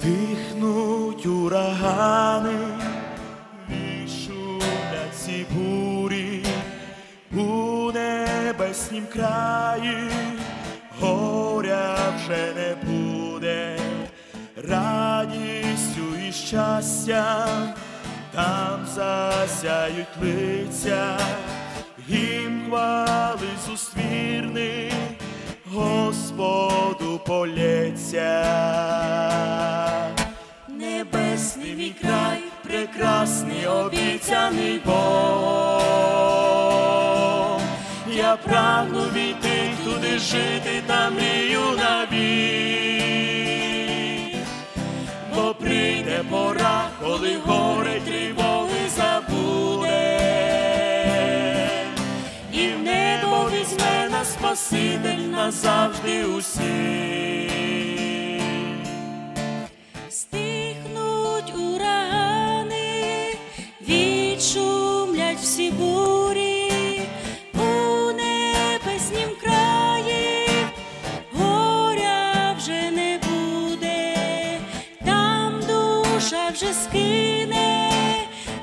Стихнуть урагани, відшумлять ці бурі. У небеснім краї, горя вже не буде, радістю і щастям там засяють лиця, гімн хвали зустрірний, Господу полється. Мій край, прекрасний обіцяний Бог. Я прагну війти туди жити та мрію навік. Бо прийде пора, коли горе тривоги забуде, і в небо візьме нас Спаситель назавжди усіх. Вже скине,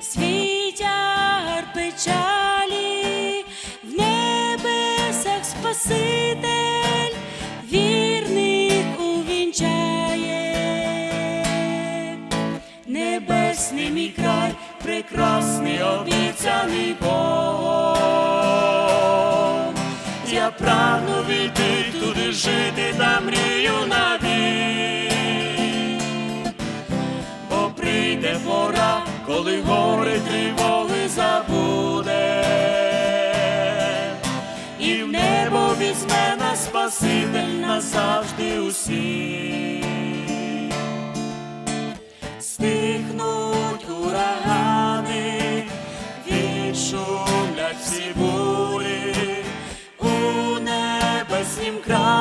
свій печалі, в небесах Спаситель вірних увінчає. Небесний мій край, прекрасний обіцяний Бог. Я прагну війти туди жити та мрію навік. Спаситель назавжди усі. Стихнуть урагани, відшумлять всі бурі у небеснім краї,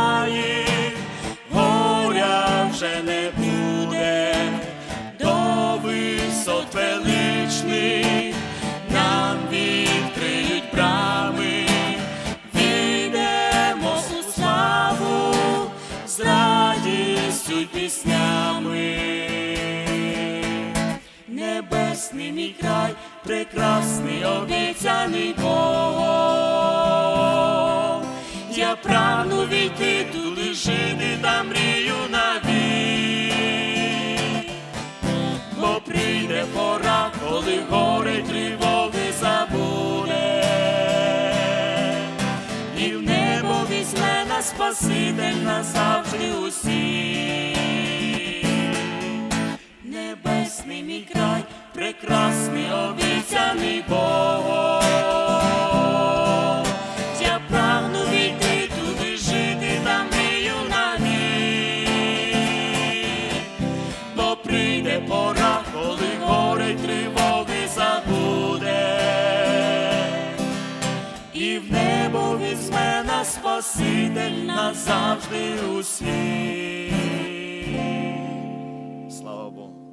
піснями. Небесний мій край, прекрасний обіцяний Бог. Я прагну війти туди жити та мрію навік. Бо прийде пора, коли горе тривоги забуде. І в небо візьме нас Спаситель назавжди усіх. Спаситель назавжди усіх. Слава Богу.